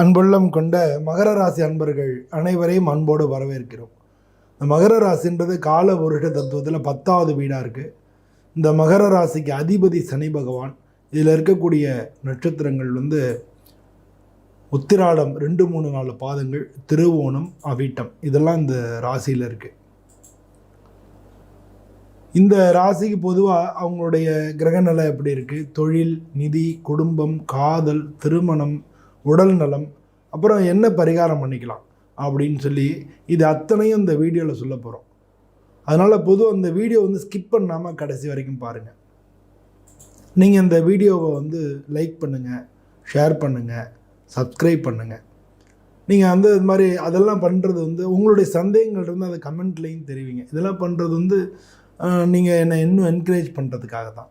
அன்புள்ளம் கொண்ட மகர ராசி அன்பர்கள் அனைவரையும் அன்போடு வரவேற்கிறோம். இந்த மகர ராசின்றது கால வருட தத்துவத்தில் பத்தாவது வீடாக இருக்குது இந்த மகர ராசிக்கு அதிபதி சனி பகவான். இதில் இருக்கக்கூடிய நட்சத்திரங்கள் வந்து உத்திராடம் ரெண்டு மூணு நாலு பாதங்கள் திருவோணம் அவிட்டம். இதெல்லாம் இந்த ராசியில் இருக்குது இந்த ராசிக்கு பொதுவாக அவங்களுடைய கிரகநிலை எப்படி இருக்குது தொழில் நிதி குடும்பம் காதல் திருமணம் உடல் நலம் அப்புறம் என்ன பரிகாரம் பண்ணிக்கலாம் அப்படின்னு சொல்லி இது அத்தனையும் இந்த வீடியோவில் சொல்ல போகிறோம் அதனால் பொதுவாக இந்த வீடியோ வந்து ஸ்கிப் பண்ணாமல் கடைசி வரைக்கும் பாருங்கள் நீங்கள் இந்த வீடியோவை வந்து லைக் பண்ணுங்கள் ஷேர் பண்ணுங்கள் சப்ஸ்கிரைப் பண்ணுங்கள் நீங்கள் வந்து இது மாதிரி அதெல்லாம் பண்ணுறது வந்து உங்களுடைய சந்தேகங்கள் இருந்து அதை கமெண்ட்லேயும் தெரிவிங்க. இதெல்லாம் பண்ணுறது வந்து நீங்கள் என்னை இன்னும் என்கரேஜ் பண்ணுறதுக்காக தான்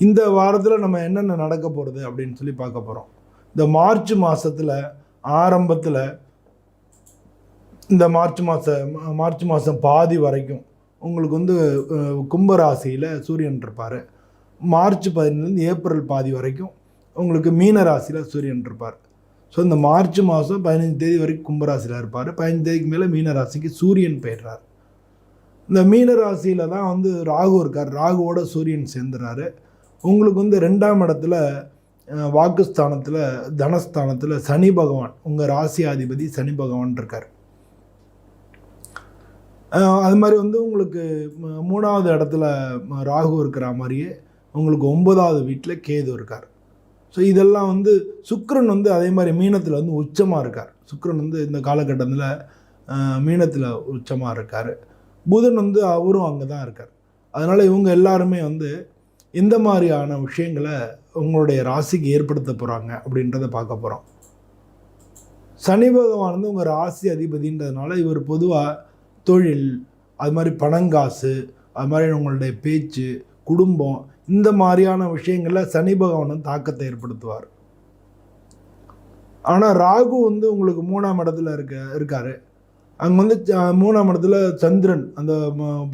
இந்த வாரத்தில் நம்ம என்னென்ன நடக்க போகிறது அப்படின்னு சொல்லி பார்க்க போகிறோம் இந்த மார்ச் மாதத்தில் ஆரம்பத்தில் இந்த மார்ச் மாதம் மார்ச் மாதம் பாதி வரைக்கும் உங்களுக்கு வந்து கும்பராசியில் சூரியன் இருப்பார். மார்ச் பதினேழுலேருந்து ஏப்ரல் பாதி வரைக்கும் உங்களுக்கு மீன ராசியில் சூரியன் இருப்பார். ஸோ இந்த மார்ச் மாதம் பதினஞ்சு தேதி வரைக்கும் கும்பராசியில் இருப்பார். பதினஞ்சு தேதிக்கு மேலே மீன ராசிக்கு சூரியன் போயிடுறார். இந்த மீன ராசியில் தான் வந்து ராகு இருக்கார். ராகுவோட சூரியன் சேர்ந்துறாரு. உங்களுக்கு வந்து ரெண்டாம் இடத்துல வாக்குஸ்தானத்தில் தனஸ்தானத்தில் சனி பகவான் உங்கள் ராசியாதிபதி சனி பகவான் இருக்கார். அது மாதிரி வந்து உங்களுக்கு மூணாவது இடத்துல ராகு இருக்கிற மாதிரியே உங்களுக்கு ஒன்பதாவது வீட்டில் கேது இருக்கார். ஸோ இதெல்லாம் வந்து சுக்ரன் வந்து அதே மாதிரி மீனத்தில் வந்து உச்சமாக இருக்கார். சுக்கிரன் வந்து இந்த காலகட்டத்தில் மீனத்தில் உச்சமாக இருக்கார். புதன் வந்து அவரும் அங்கே தான் இருக்கார். அதனால் இவங்க எல்லாருமே வந்து இந்த மாதிரியான விஷயங்களை உங்களுடைய ராசிக்கு ஏற்படுத்த போகிறாங்க அப்படின்றத பார்க்க போகிறோம் சனி பகவான் வந்து உங்கள் ராசி அதிபதின்றதுனால இவர் பொதுவாக தொழில் அது மாதிரி பணங்காசு அது மாதிரி உங்களுடைய பேச்சு குடும்பம் இந்த மாதிரியான விஷயங்களில் சனி பகவான் தாக்கத்தை ஏற்படுத்துவார். ஆனால் ராகு வந்து உங்களுக்கு மூணாம் இடத்துல இருக்க இருக்கார். அங்கே வந்து மூணாம் இடத்துல சந்திரன் அந்த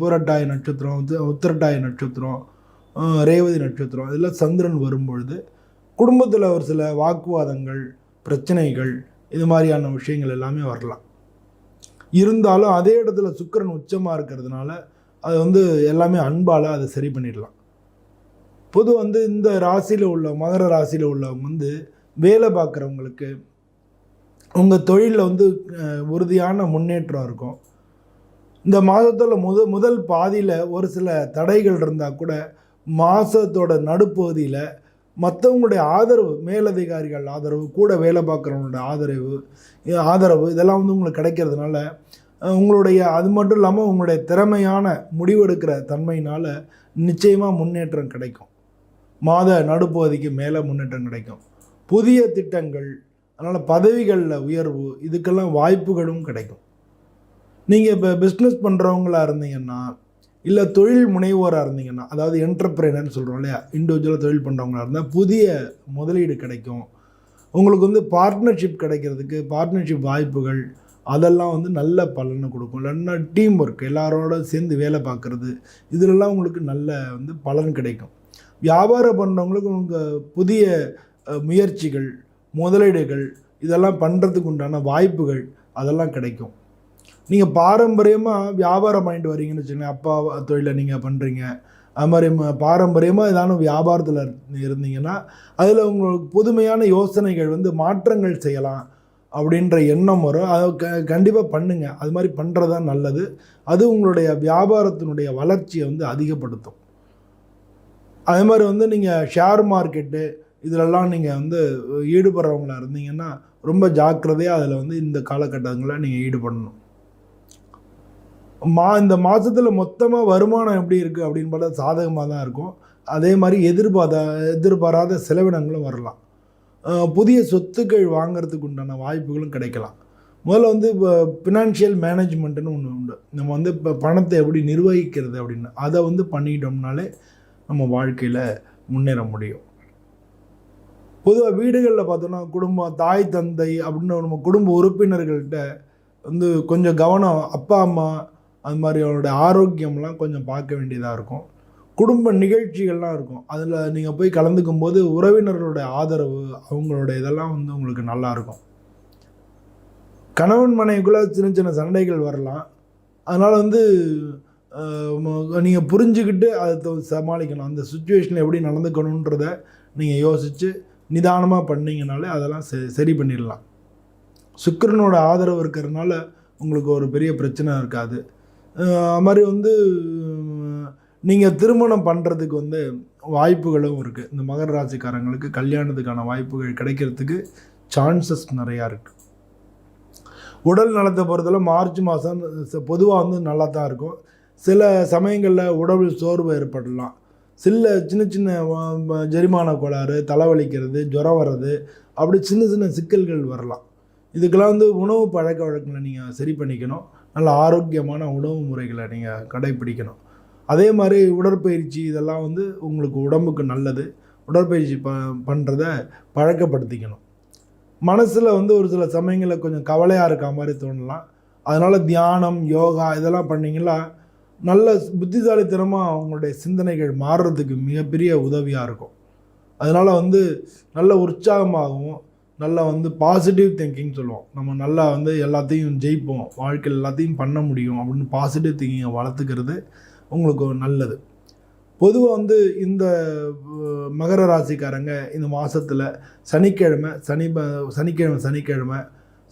பூரட்டாய நட்சத்திரம் உத்திரட்டாய நட்சத்திரம் ரேவதி நட்சத்திரம் அதில் சந்திரன் வரும்பொழுது குடும்பத்தில் ஒரு சில வாக்குவாதங்கள் பிரச்சனைகள் இது மாதிரியான விஷயங்கள் எல்லாமே வரலாம். இருந்தாலும் அதே இடத்துல சுக்கிரன் உச்சமாக இருக்கிறதுனால அது வந்து எல்லாமே அன்பால் அதை சரி பண்ணிடலாம். பொது வந்து இந்த ராசியில் உள்ள மகர ராசியில் உள்ளவங்க வந்து வேலை பார்க்குறவங்களுக்கு உங்கள் தொழிலில் வந்து உறுதியான முன்னேற்றம் இருக்கும். இந்த மாதத்தில் முத முதல் பாதியில் ஒரு சில தடைகள் இருந்தால் கூட மாதத்தோட நடுப்பகுதியில் மற்றவங்களுடைய ஆதரவு மேலதிகாரிகள் ஆதரவு கூட வேலை பார்க்குறவங்களோட ஆதரவு ஆதரவு இதெல்லாம் வந்து உங்களுக்கு கிடைக்கிறதுனால உங்களுடைய அது மட்டும் இல்லாமல் உங்களுடைய திறமையான முடிவெடுக்கிற தன்மையினால் நிச்சயமாக முன்னேற்றம் கிடைக்கும். மாத நடுப்பகுதிக்கு மேலே முன்னேற்றம் கிடைக்கும். புதிய திட்டங்கள் அதனால் பதவிகளில் உயர்வு இதுக்கெல்லாம் வாய்ப்புகளும் கிடைக்கும். நீங்கள் இப்போ பிஸ்னஸ் பண்ணுறவங்களாக இருந்தீங்கன்னா இல்லை தொழில் முனைவோராக இருந்தீங்கன்னா அதாவது என்டர்பிரைனர்னு சொல்கிறோம் இல்லையா? இண்டிவிஜுவலாக தொழில் பண்ணுறவங்களா இருந்தால் புதிய முதலீடு கிடைக்கும். உங்களுக்கு வந்து பார்ட்னர்ஷிப் கிடைக்கிறதுக்கு பார்ட்னர்ஷிப் வாய்ப்புகள் அதெல்லாம் வந்து நல்ல பலனை கொடுக்கும். இல்லைன்னா டீம் ஒர்க் எல்லாரோட சேர்ந்து வேலை பார்க்குறது இதிலெல்லாம் உங்களுக்கு நல்ல வந்து பலன் கிடைக்கும். வியாபாரம் பண்ணுறவங்களுக்கு உங்கள் புதிய முயற்சிகள் முதலீடுகள் இதெல்லாம் பண்ணுறதுக்கு உண்டான வாய்ப்புகள் அதெல்லாம் கிடைக்கும். நீங்கள் பாரம்பரியமாக வியாபாரம் பண்ணிட்டு வரீங்கன்னு வச்சுக்கோங்க அப்பா தொழிலை நீங்கள் பண்ணுறீங்க அது மாதிரி ம- பாரம்பரியமாக ஏதான வியாபாரத்தில் இருந்தீங்கன்னா அதில் உங்களுக்கு புதுமையான யோசனைகள் வந்து மாற்றங்கள் செய்யலாம் அப்படின்ற எண்ணம் வரும். அதை க கண்டிப்பாக பண்ணுங்கள் அது மாதிரி பண்ணுறது தான் நல்லது. அது உங்களுடைய வியாபாரத்தினுடைய வளர்ச்சியை வந்து அதிகப்படுத்தும். அதே மாதிரி வந்து நீங்கள் ஷேர் மார்க்கெட்டு இதிலெல்லாம் நீங்கள் வந்து ஈடுபடுறவங்களா இருந்தீங்கன்னா ரொம்ப ஜாக்கிரதையாக அதில் வந்து இந்த காலகட்டங்களில் நீங்கள் ஈடுபடணும். மா இந்த மாதத்தில் மொத்தமாக வருமானம் எப்படி இருக்குது அப்படின்னு பார்த்தா சாதகமாக தான் இருக்கும். அதே மாதிரி எதிர்பார்த்த எதிர்பாராத செலவினங்களும் வரலாம். புதிய சொத்துக்கள் வாங்குறதுக்கு உண்டான வாய்ப்புகளும் கிடைக்கலாம். முதல்ல வந்து இப்போ ஃபினான்ஷியல் மேனேஜ்மெண்ட்டுன்னு ஒன்று உண்டு. நம்ம வந்து இப்போ பணத்தை எப்படி நிர்வகிக்கிறது அப்படின்னு அதை வந்து பண்ணிட்டோம்னாலே நம்ம வாழ்க்கையில் முன்னேற முடியும். பொதுவாக வீடுகளில் பார்த்தோன்னா குடும்பம் தாய் தந்தை அப்படின்னு நம்ம குடும்ப உறுப்பினர்கள்ட்ட வந்து கொஞ்சம் கவனம் அப்பா அம்மா அது மாதிரி அவரோட ஆரோக்கியம்லாம் கொஞ்சம் பார்க்க வேண்டியதாக இருக்கும். குடும்ப நிகழ்ச்சிகள்லாம் இருக்கும். அதில் நீங்கள் போய் கலந்துக்கும் போது உறவினர்களுடைய ஆதரவு அவங்களோட இதெல்லாம் வந்து உங்களுக்கு நல்லாயிருக்கும் கணவன் மனைவிக்குள்ளே சின்ன சின்ன சண்டைகள் வரலாம். அதனால் வந்து நீங்கள் புரிஞ்சுக்கிட்டு அதை சமாளிக்கணும் அந்த சுச்சுவேஷனில் எப்படி நடந்துக்கணுன்றத நீங்கள் யோசித்து நிதானமாக பண்ணிங்கனாலே அதெல்லாம் செ சரி பண்ணிடலாம். சுக்கரனோட ஆதரவு இருக்கிறதுனால உங்களுக்கு ஒரு பெரிய பிரச்சனை இருக்காது. அது மாதிரி வந்து நீங்கள் திருமணம் பண்ணுறதுக்கு வந்து வாய்ப்புகளும் இருக்குது இந்த மகர ராசிக்காரங்களுக்கு கல்யாணத்துக்கான வாய்ப்புகள் கிடைக்கிறதுக்கு சான்சஸ் நிறையா இருக்குது உடல் நலத்தை பொறுத்தவரை மார்ச் மாதம் பொதுவாக வந்து நல்லா தான் இருக்கும். சில சமயங்களில் உடல் சோர்வு ஏற்படலாம். சில சின்ன சின்ன ஜெரிமான கோளாறு தலைவலிக்கிறது ஜுரம் வர்றது அப்படி சின்ன சின்ன சிக்கல்கள் வரலாம். இதுக்கெல்லாம் வந்து உணவு பழக்க வழக்கங்களை நீங்கள் சரி பண்ணிக்கணும். நல்ல ஆரோக்கியமான உணவு முறைகளை நீங்கள் கடைப்பிடிக்கணும் அதே மாதிரி உடற்பயிற்சி இதெல்லாம் வந்து உங்களுக்கு உடம்புக்கு நல்லது. உடற்பயிற்சி ப பண்ணுறத பழக்கப்படுத்திக்கணும். மனசில் வந்து ஒரு சில சமயங்களில் கொஞ்சம் கவலையாக இருக்க மாதிரி தோணலாம். அதனால் தியானம் யோகா இதெல்லாம் பண்ணிங்களா நல்ல புத்திசாலித்தனமாக அவங்களுடைய சிந்தனைகள் மாறுறதுக்கு மிகப்பெரிய உதவியாக இருக்கும். அதனால் வந்து நல்ல உற்சாகமாகவும் நல்லா வந்து பாசிட்டிவ் திங்கிங் சொல்லுவோம். நம்ம நல்லா வந்து எல்லாத்தையும் ஜெயிப்போம். வாழ்க்கையில் எல்லாத்தையும் பண்ண முடியும் அப்படின்னு பாசிட்டிவ் திங்கிங்கை வளர்த்துக்கிறது உங்களுக்கு நல்லது. பொதுவாக வந்து இந்த மகர ராசிக்காரங்க இந்த மாதத்தில் சனிக்கிழமை சனி ப- சனிக்கிழமை சனிக்கிழமை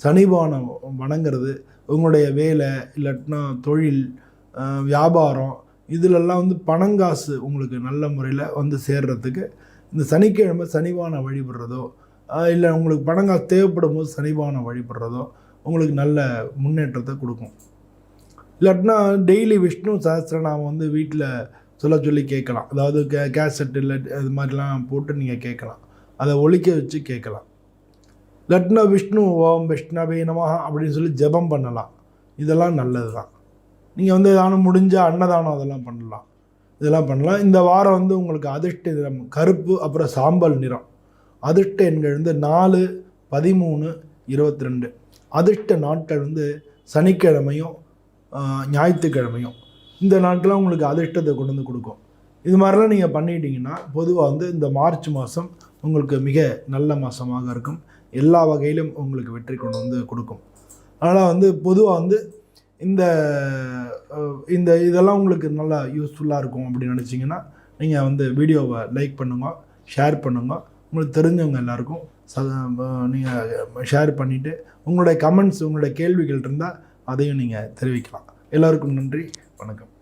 சனிபானம் வணங்குறது உங்களுடைய வேலை இல்லாட்டினா தொழில் வியாபாரம் இதிலெல்லாம் வந்து பணங்காசு உங்களுக்கு நல்ல முறையில் வந்து சேர்றதுக்கு இந்த சனிக்கிழமை சனிபானம் வழிபடுறதோ இல்லை உங்களுக்கு பணங்காசு தேவைப்படும் போது சனிபானை வழிபடுறதோ உங்களுக்கு நல்ல முன்னேற்றத்தை கொடுக்கும். இல்லாட்டினா டெய்லி விஷ்ணு சஹஸ்ரநாமம் வந்து வீட்டில் சொல்ல சொல்லி கேட்கலாம். அதாவது கே கேசட் இல்லை இது மாதிரிலாம் போட்டு நீங்கள் கேட்கலாம். அதை ஒழிக்க வச்சு கேட்கலாம். இல்லாட்டினா விஷ்ணு ஓம் விஷ்ணவே நமஹ அப்படின்னு சொல்லி ஜெபம் பண்ணலாம். இதெல்லாம் நல்லது தான் நீங்கள் வந்து தானம் முடிஞ்சால் அன்னதானம் அதெல்லாம் பண்ணலாம். இதெல்லாம் பண்ணலாம். இந்த வாரம் வந்து உங்களுக்கு அதிர்ஷ்ட நிறம் கருப்பு அப்புறம் சாம்பல் நிறம். அதிர்ஷ்ட எண்கள் வந்து நாலு பதிமூணு இருபத்தி ரெண்டு அதிர்ஷ்ட நாட்கள் வந்து சனிக்கிழமையும் ஞாயிற்றுக்கிழமையும். இந்த நாட்கள்லாம் உங்களுக்கு அதிர்ஷ்டத்தை கொண்டு வந்து கொடுக்கும். இது மாதிரிலாம் நீங்கள் பண்ணிட்டீங்கன்னா பொதுவாக வந்து இந்த மார்ச் மாதம் உங்களுக்கு மிக நல்ல மாதமாக இருக்கும். எல்லா வகையிலும் உங்களுக்கு வெற்றி கொண்டு வந்து கொடுக்கும். அதனால் வந்து பொதுவாக வந்து இந்த இந்த இதெல்லாம் உங்களுக்கு நல்லா யூஸ்ஃபுல்லாக இருக்கும் அப்படின்னு நினச்சிங்கன்னா நீங்கள் வந்து வீடியோவை லைக் பண்ணுங்க ஷேர் பண்ணுங்கள் உங்களுக்கு தெரிஞ்சவங்க எல்லாருக்கும் ச நீங்கள் ஷேர் பண்ணிவிட்டு உங்களுடைய கமெண்ட்ஸ் உங்களுடைய கேள்விகள் இருந்தால் அதையும் நீங்கள் தெரிவிக்கலாம். எல்லோருக்கும் நன்றி வணக்கம்.